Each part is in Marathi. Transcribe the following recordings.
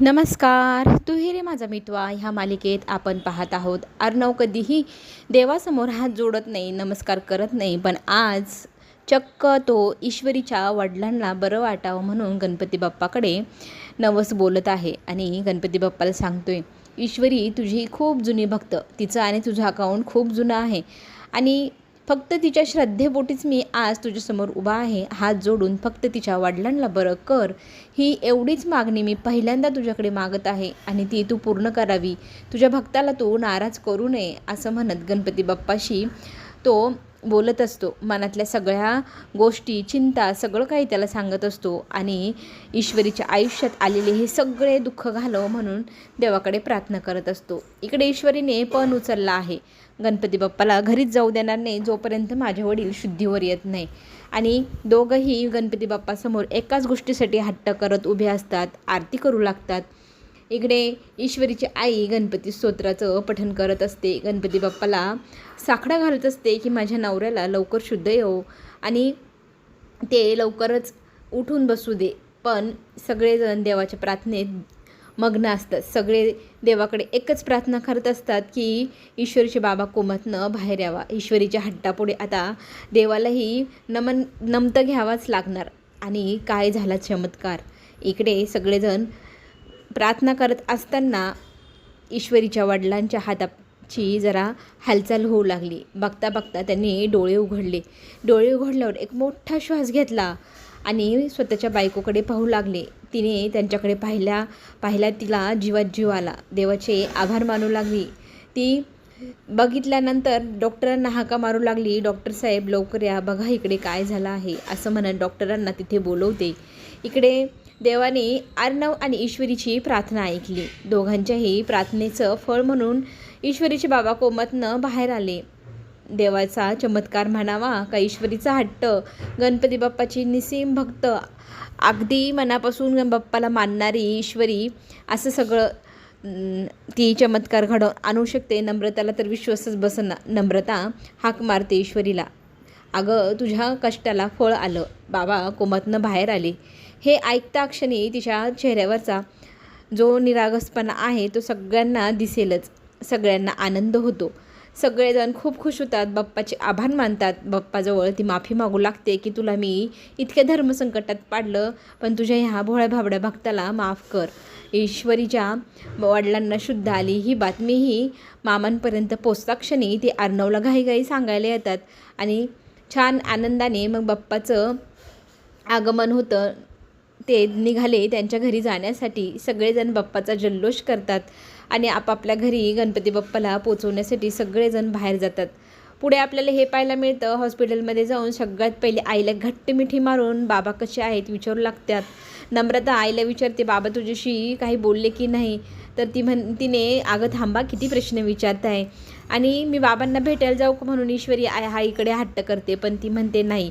नमस्कार. तू रे माझा मितवा ह्या मालिकेत आपण पाहत आहोत अर्णव कधीही देवासमोर हात जोडत नाही नमस्कार करत नाही पण आज चक्क तो ईश्वरीच्या वडिलांना बरं वाटावं म्हणून गणपती बाप्पाकडे नवस बोलत आहे आणि गणपती बाप्पाला सांगतोय ईश्वरी तुझी खूप जुनी भक्त. तिचं आणि तुझं अकाउंट खूप जुनं आहे आणि फक्त तिच्या श्रद्धेपोटीच मी आज तुझ्यासमोर उभा आहे. हात जोडून फक्त तिच्या वडिलांना बरं कर. ही एवढीच मागणी मी पहिल्यांदा तुझ्याकडे मागत आहे आणि ती तू पूर्ण करावी. तुझ्या भक्ताला तू नाराज करू नये असं म्हणत गणपती बाप्पाशी तो बोलत असतो. मनातल्या सगळ्या गोष्टी चिंता सगळं काही त्याला सांगत असतो आणि ईश्वरीच्या आयुष्यात आलेले हे सगळे दुःख घालव म्हणून देवाकडे प्रार्थना करत असतो. इकडे ईश्वरीने पण उचलला आहे. गणपती बाप्पाला घरीच जाऊ देणार नाही जोपर्यंत माझे वडील शुद्धीवर येत नाही. आणि दोघंही गणपती बाप्पासमोर एकाच गोष्टीसाठी हट्ट करत उभे असतात आरती करू लागतात. इकडे ईश्वरीची आई गणपती स्तोत्राचं पठण करत असते. गणपती बाप्पाला साखडा घालत असते की माझ्या नवऱ्याला लवकर शुद्ध येऊ आणि ते लवकरच उठून बसू दे. पण सगळेजण देवाच्या प्रार्थनेत मग्न असतात. सगळे देवाकडे एकच प्रार्थना करत असतात की ईश्वरीचे बाबा कोमतनं बाहेर यावा. ईश्वरीच्या हट्टापुढे आता देवालाही नमन नमतं घ्यावाच लागणार. आणि काय झाला चमत्कार? इकडे सगळेजण प्रार्थना करत असताना ईश्वरीच्या वडिलांच्या हाताची जरा हालचाल होऊ लागली. बघता बघता त्यांनी डोळे उघडले. डोळे उघडल्यावर एक मोठा श्वास घेतला. आणि स्वतःच्या बायकोकडे पाहू लागले. तिने त्यांच्याकडे पाहिल्या पाहिल्या तिला जीवात जीव आला. देवाचे आभार मानू लागली. ती बघितल्यानंतर डॉक्टरांना हाका मारू लागली. डॉक्टर साहेब लवकर या बघा इकडे काय झालं आहे असं म्हणत डॉक्टरांना तिथे बोलवते. इकडे देवाने अर्णव आणि ईश्वरीची प्रार्थना ऐकली. दोघांच्याही प्रार्थनेचं फळ म्हणून ईश्वरीचे बाबा कोमतनं बाहेर आले. देवाचा चमत्कार म्हणावा. का ईश्वरीचा हट्ट. गणपती बाप्पाची निसीम भक्त. अगदी मनापासून बाप्पाला मानणारी ईश्वरी. असं सगळं ती चमत्कार घडवून आणू शकते. नम्रताला तर विश्वासच बसना नम्रता हाक मारते ईश्वरीला. अगं तुझ्या कष्टाला फळ आलं. बाबा कोमातनं बाहेर आले. हे ऐकता क्षणी तिच्या चेहऱ्यावरचा जो निरागसपणा आहे तो सगळ्यांना दिसेलच. सगळ्यांना आनंद होतो. सगळेजण खूप खुश होतात. बाप्पाचे आभार मानतात. बाप्पाजवळ ती माफी मागू लागते की तुला मी इतक्या धर्मसंकटात पाडलं पण तुझ्या ह्या भोळ्या भाबड्या भक्ताला माफ कर. ईश्वरीच्या वडिलांना शुद्ध आली ही बातमीही मामांपर्यंत पोचताक्षणी ती अर्णवला घाईघाई सांगायला येतात आणि छान आनंदाने मग बाप्पाचं आगमन होतं. ते निघाले त्यांच्या घरी जाण्यासाठी. सगळेजण बाप्पाचा जल्लोष करतात. आणि आपापल्या घरी गणपती बाप्पाला पोचवण्यासाठी सगळेजण बाहेर जातात. पुढे आपल्याला हे पाहायला मिळतं हॉस्पिटलमध्ये जाऊन सगळ्यात पहिले आईला घट्ट मिठी मारून बाबा कसे आहेत विचारू लागतात. नम्रता आईला विचारते बाबा तुझ्याशी काही बोलले की नाही? तर ती म्हण तिने अगं थांबा किती प्रश्न विचारत आहे आणि मी बाबांना भेटायला जाऊ का म्हणून? ईश्वरी आय हा इकडे हट्ट करते. पण ती म्हणते नाही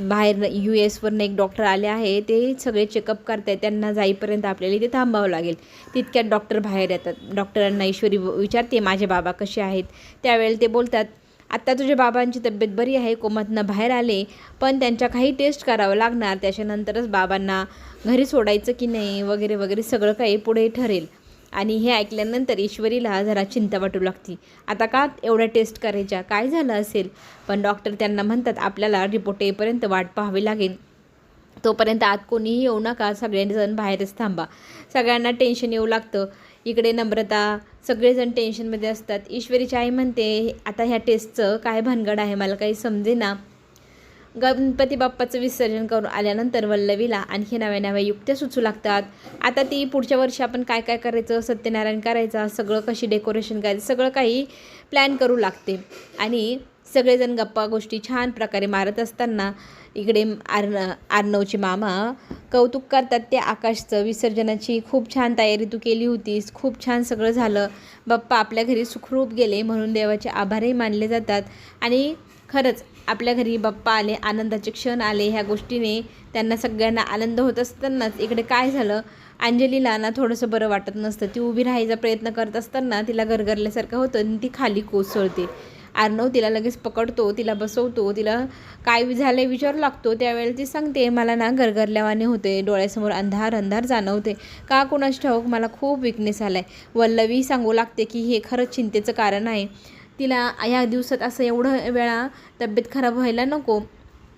बाहेर यू एसवरनं एक डॉक्टर आले आहे ते सगळे चेकअप करत आहेत त्यांना जाईपर्यंत आपल्याला इथे थांबावं लागेल. तितक्यात डॉक्टर बाहेर येतात. डॉक्टरांना ईश्वरी विचारते माझे बाबा कसे आहेत? त्यावेळेला ते बोलतात आत्ता तुझ्या बाबांची तब्येत बरी आहे कोमतनं बाहेर आले पण त्यांच्या काही टेस्ट करावं लागणार त्याच्यानंतरच बाबांना घरी सोडायचं की नाही वगैरे वगैरे सगळं काही पुढे ठरेल. आणि हे ऐकल्यानंतर ईश्वरीला जरा चिंता वाटू लागती. आता का एवढ्या टेस्ट करायच्या? काय झालं असेल? पण डॉक्टर त्यांना म्हणतात आपल्याला रिपोर्ट येईपर्यंत वाट पाहावी लागेल. तोपर्यंत आत कोणीही येऊ नका. सगळेजण बाहेरच थांबा. सगळ्यांना टेन्शन येऊ लागतं. इकडे नम्रता सगळेजण टेन्शनमध्ये असतात. ईश्वरीची आई म्हणते आता ह्या टेस्टचं काय भानगड आहे? मला काही समजेना. गणपती बाप्पाचं विसर्जन करून आल्यानंतर वल्लवीला आणखी नव्या नव्या युक्त्या सुचू लागतात. आता ती पुढच्या वर्षी आपण काय काय करायचं सत्यनारायण करायचा सगळं कशी डेकोरेशन करायचं सगळं काही प्लॅन करू लागते. आणि सगळेजण गप्पा गोष्टी छान प्रकारे मारत असताना इकडे आर्न आर्नवचे मामा कौतुक करतात ते आकाशचं. विसर्जनाची खूप छान तयारी तू केली होतीस. खूप छान सगळं झालं. बाप्पा आपल्या घरी सुखरूप गेले म्हणून देवाचे आभारही मानले जातात. आणि खरंच आपल्या घरी बाप्पा आले आनंदाचे क्षण आले ह्या गोष्टीने त्यांना सगळ्यांना आनंद होत असतानाच इकडे काय झालं? अंजलीला ना थोडंसं बरं वाटत नसतं. ती उभी राहायचा प्रयत्न करत असताना तिला गरगरल्यासारखं होतं आणि ती खाली कोसळते. आर्णव तिला लगेच पकडतो तिला बसवतो तिला काय झालं विचारू लागतो. त्यावेळेला ती सांगते मला ना गरगरल्यावाने होते डोळ्यासमोर अंधार अंधार जाणवते. का कोणाच ठाऊक मला खूप विकनेस आला आहे वल्लवी सांगू लागते की हे खरंच चिंतेचं कारण आहे. तिला ह्या दिवसात असं एवढं वेळा तब्येत खराब व्हायला नको.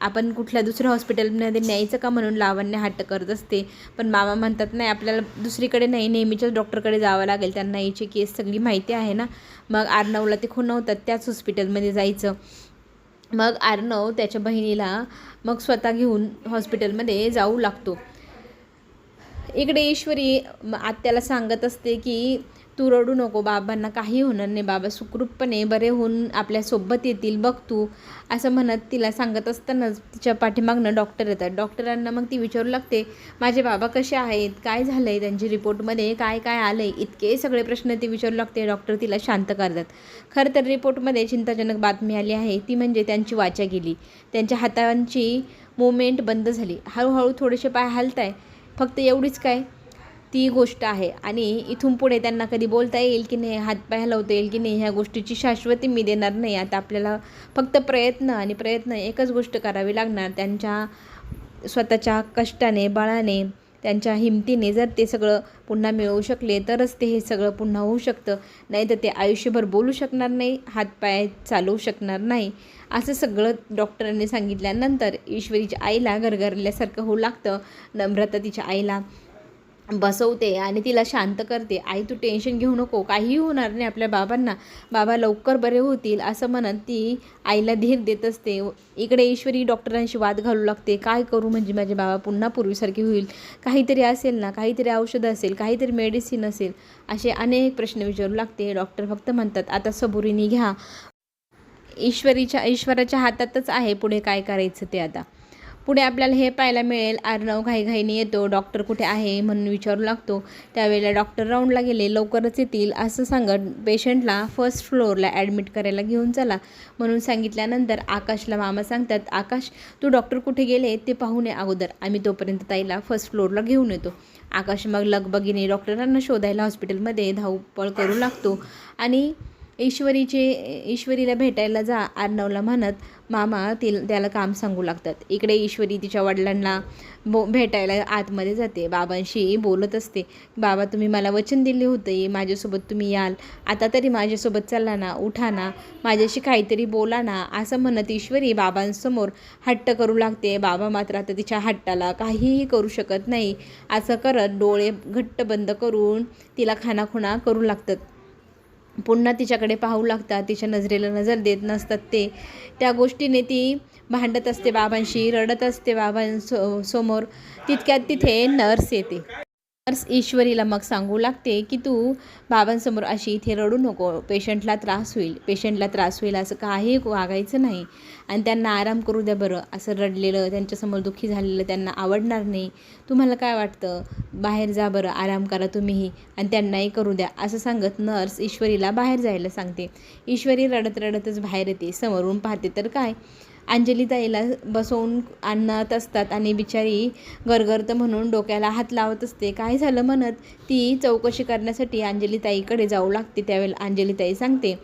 आपण कुठल्या दुसऱ्या हॉस्पिटलमध्ये न्यायचं का म्हणून लावण्य हट्ट करत असते. पण मामा म्हणतात नाही आपल्याला दुसरीकडे नाही नेहमीच्याच डॉक्टरकडे जावं लागेल. त्यांना याची केस सगळी माहिती आहे ना. मग आर्नवला ते खुणवतात त्याच हॉस्पिटलमध्ये जायचं. मग आर्नव त्याच्या बहिणीला मग स्वतः घेऊन हॉस्पिटलमध्ये जाऊ लागतो. इकडे ईश्वरी म- आत्याला सांगत असते की तू रडू नको बाबांना काही होणार नाही बाबा सुखरूपपणे बरे होऊन आपल्यासोबत येतील बघ तू. असं म्हणत तिला सांगत असतानाच तिच्या पाठीमागनं डॉक्टर येतात. डॉक्टरांना मग ती विचारू लागते माझे बाबा कसे आहेत? काय झालं आहे त्यांची रिपोर्टमध्ये? काय काय आलं आहे इतके सगळे प्रश्न ती विचारू लागते. डॉक्टर तिला शांत करतात. खरं तर रिपोर्टमध्ये चिंताजनक बातमी आली आहे. ती म्हणजे त्यांची वाचा गेली. त्यांच्या हातांची मुवमेंट बंद झाली. हळूहळू थोडेसे पाय हलत आहे फक्त एवढीच काय? ती गोष्ट आहे. आणि इथून पुढे त्यांना कधी बोलता येईल की नाही हातपाय हलवता येईल की नाही ह्या गोष्टीची शाश्वती मी देणार नाही. आता आपल्याला फक्त प्रयत्न आणि प्रयत्न एकच गोष्ट करावी लागणार. त्यांच्या स्वतःच्या कष्टाने बळाने त्यांच्या हिमतीने जर ते सगळं पुन्हा मिळवू शकले तरच ते हे सगळं पुन्हा होऊ शकतं. नाही तर ते आयुष्यभर बोलू शकणार नाही हातपाय चालवू शकणार नाही. असं सगळं डॉक्टरांनी सांगितल्यानंतर ईश्वरीच्या आईला गरगरल्यासारखं होऊ लागतं. नम्रता तिच्या आईला. बसवते आणि तिला शांत करते. आई तू टेन्शन घेऊ नको. काहीही होणार नाही आपल्या बाबांना. बाबा लवकर बरे होतील. असं म्हणत ती आईला धीर देत असते. इकडे ईश्वरी डॉक्टरांशी वाद घालू लागते. काय करू? म्हणजे माझे बाबा पुन्हा पूर्वीसारखे होईल. काहीतरी असेल ना काहीतरी औषधं असेल काहीतरी मेडिसिन असेल. असे अनेक प्रश्न विचारू लागते. डॉक्टर फक्त म्हणतात आता सबुरीने घ्या. ईश्वरीच्या ईश्वराच्या हातातच आहे. पुढे काय करायचं ते आता? पुढे आपल्याला हे पाहायला मिळेल अर्णव घाईघाईने येतो डॉक्टर कुठे आहे म्हणून विचारू लागतो. त्यावेळेला डॉक्टर राऊंडला गेले लवकरच येतील असं सांगत पेशंटला फर्स्ट फ्लोअरला ॲडमिट करायला घेऊन चला. म्हणून सांगितल्यानंतर आकाशला मामा सांगतात आकाश तू डॉक्टर कुठे गेले ते पाहून ये अगोदर. आम्ही तोपर्यंत ताईला फर्स्ट फ्लोअरला घेऊन येतो. आकाश मग लगबगीने डॉक्टरांना शोधायला हॉस्पिटलमध्ये धावपळ करू लागतो. आणि ईश्वरीचे ईश्वरीला भेटायला जा अर्णवला म्हणत मामा तील त्याला काम सांगू लागतात. इकडे ईश्वरी तिच्या वडिलांना बो भेटायला आतमध्ये जाते. बाबांशी बोलत असते. बाबा तुम्ही मला वचन दिले होते. माझ्यासोबत तुम्ही याल. आता तरी माझ्यासोबत चालला ना उठा ना. माझ्याशी काहीतरी बोला ना. असं म्हणत ईश्वरी बाबांसमोर हट्ट करू लागते. बाबा मात्र आता तिच्या हट्टाला काहीही करू शकत नाही. असं करत डोळे घट्ट बंद करून तिला खानाखुणा करू लागतात. पुन्हा तिच्याकडे पाहू लागतात तिच्या नजरेला नजर देत नसतात ते. त्या गोष्टीने ती भांडत असते बाबांशी रडत असते बाबांसो समोर. तितक्यात तिथे नर्स येते. नर्स ईश्वरीला मग सांगू लागते की तू बाबांसमोर अशी इथे रडू नको पेशंटला त्रास होईल पेशंटला त्रास होईल असं काही वागायचं नाही. आणि त्यांना आराम करू द्या बरं असं रडलेलं त्यांच्यासमोर दुःखी झालेलं त्यांना आवडणार नाही. तुम्हाला काय वाटतं? बाहेर जा बरं आराम करा तुम्हीही आणि त्यांनाही करू द्या असं सांगत नर्स ईश्वरीला बाहेर जायला सांगते. ईश्वरी रडत रडतच बाहेर येते समोरून पाहते तर काय? अंजलीताईला बसवून आणत असतात आणि बिचारी गरगरतं म्हणून डोक्याला हात लावत असते. काय झालं म्हणत ती चौकशी करण्यासाठी अंजलीताईकडे जाऊ लागते. त्यावेळेला अंजलीताई सांगते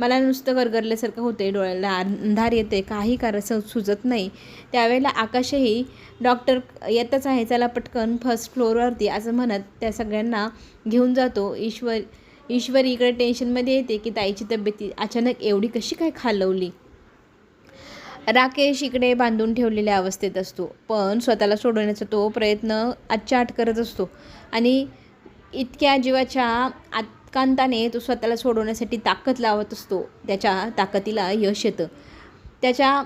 मला नुसतं गरगरल्यासारखं होते डोळ्याला अंधार येते काही कारण सुचत नाही. त्यावेळेला आकाशही डॉक्टर येतच आहे चला पटकन फर्स्ट फ्लोअरवरती असं म्हणत त्या सगळ्यांना घेऊन जातो. ईश्वर ईश्वरी इकडे टेन्शनमध्ये येते की ताईची तब्येती अचानक एवढी कशी काय खालवली? राकेश इकडे बांधून ठेवलेल्या अवस्थेत असतो. पण स्वतःला सोडवण्याचा तो प्रयत्न आजच्या करत असतो. आणि इतक्या जीवाच्या आत्कांताने तो स्वतःला सोडवण्यासाठी ताकद लावत असतो. त्याच्या ताकदीला यश येतं. त्याच्या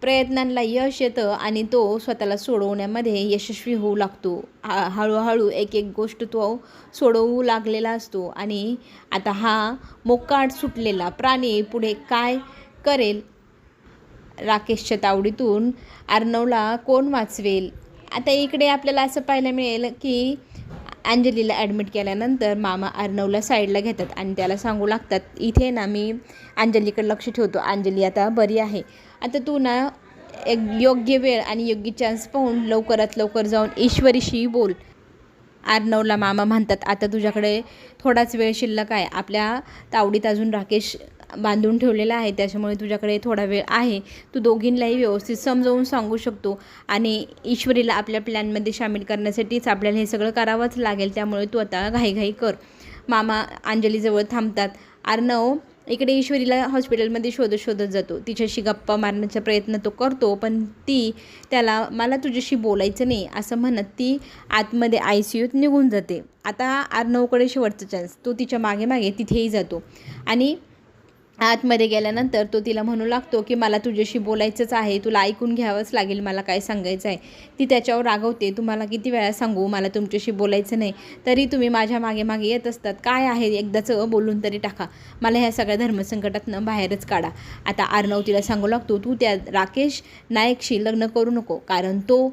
प्रयत्नांना यश येतं आणि तो स्वतःला सोडवण्यामध्ये यशस्वी होऊ लागतो. हा हळूहळू एक एक गोष्ट तो सोडवू लागलेला असतो. आणि आता हा मोकाट सुटलेला प्राणी पुढे काय करेल? राकेशच्या तावडीतून अर्णवला कोण वाचवेल? आता इकडे आपल्याला असं पाहायला मिळेल की अंजलीला ॲडमिट केल्यानंतर मामा अर्णवला साईडला घेतात आणि त्याला सांगू लागतात इथे ना मी अंजलीकडे लक्ष ठेवतो. अंजली आता बरी आहे. आता तू ना एक योग्य वेळ आणि योग्य चान्स पाहून लवकरात लवकर जाऊन ईश्वरीशी बोल. अर्णवला मामा म्हणतात आता तुझ्याकडे थोडाच वेळ शिल्लक आहे. आपल्या तावडीत अजून राकेश बांधून ठेवलेला आहे त्याच्यामुळे तुझ्याकडे थोडा वेळ आहे. तू दोघींनाही व्यवस्थित समजावून सांगू शकतो आणि ईश्वरीला आपल्या प्लॅनमध्ये सामील करण्यासाठीच आपल्याला हे सगळं करावंच लागेल त्यामुळे तू आता घाईघाई कर. मामा अंजलीजवळ थांबतात. अर्णव इकडे ईश्वरीला हॉस्पिटलमध्ये शोधत शोधत जातो. तिच्याशी गप्पा मारण्याचा प्रयत्न तो करतो पण ती त्याला मला तुझ्याशी बोलायचं नाही असं म्हणत ती आतमध्ये आय सी यूत निघून जाते. आता अर्णवकडे शेवटचा चान्स तो तिच्यामागे मागे तिथेही जातो. आणि आतमध्ये गेल्यानंतर तो तिला म्हणू लागतो की मला तुझ्याशी बोलायचंच आहे. तुला ऐकून घ्यावंच लागेल मला काय सांगायचं आहे ती त्याच्यावर रागवते. तुम्हाला किती वेळा सांगू? मला तुमच्याशी बोलायचं नाही. तरी तुम्ही माझ्या मागे मागे येत असतात. काय आहे? एकदाचं बोलून तरी टाका. मला ह्या सगळ्या धर्मसंकटातनं बाहेरच काढा. आता आर्णव तिला सांगू लागतो तू त्या राकेश नायकशी लग्न करू नको. कारण तो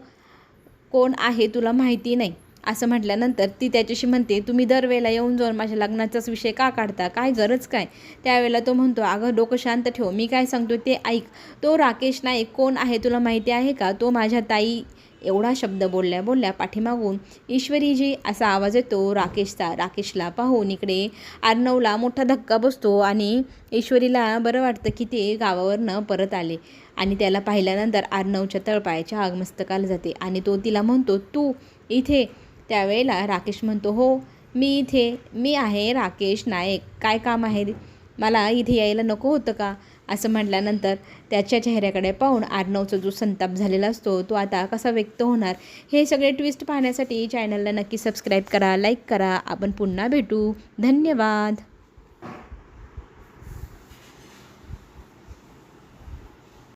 कोण आहे तुला माहिती नाही. असं म्हटल्यानंतर ती त्याच्याशी म्हणते तुम्ही दरवेळेला येऊन जाऊन माझ्या लग्नाचाच विषय का काढता? काय गरज काय? त्यावेळेला तो म्हणतो अगं डोकं शांत ठेव. मी काय सांगतो ते ऐक. तो राकेश नाईक कोण आहे तुला माहिती आहे का? तो माझ्या ताई एवढा शब्द बोलल्या बोलल्या पाठीमागून ईश्वरीजी असा आवाज येतो राकेशचा. राकेशला पाहून इकडे अर्णवला मोठा धक्का बसतो आणि ईश्वरीला बरं वाटतं की ते गावावरनं परत आले. आणि त्याला पाहिल्यानंतर अर्णवच्या तळपायाच्या आगमस्तकाला जाते आणि तो तिला म्हणतो तू इथे त्यावेळेला राकेश म्हणतो हो मी इथे मी आहे राकेश नायक. काय काम आहे? मला इथे यायला नको होतं का? असं म्हटल्यानंतर त्याच्या चेहऱ्याकडे पाहून आर्नवचा जो संताप झालेला असतो तो आता कसा व्यक्त होणार? हे सगळे ट्विस्ट पाहण्यासाठी चॅनलला नक्की सबस्क्राईब करा लाईक करा. आपण पुन्हा भेटू. धन्यवाद.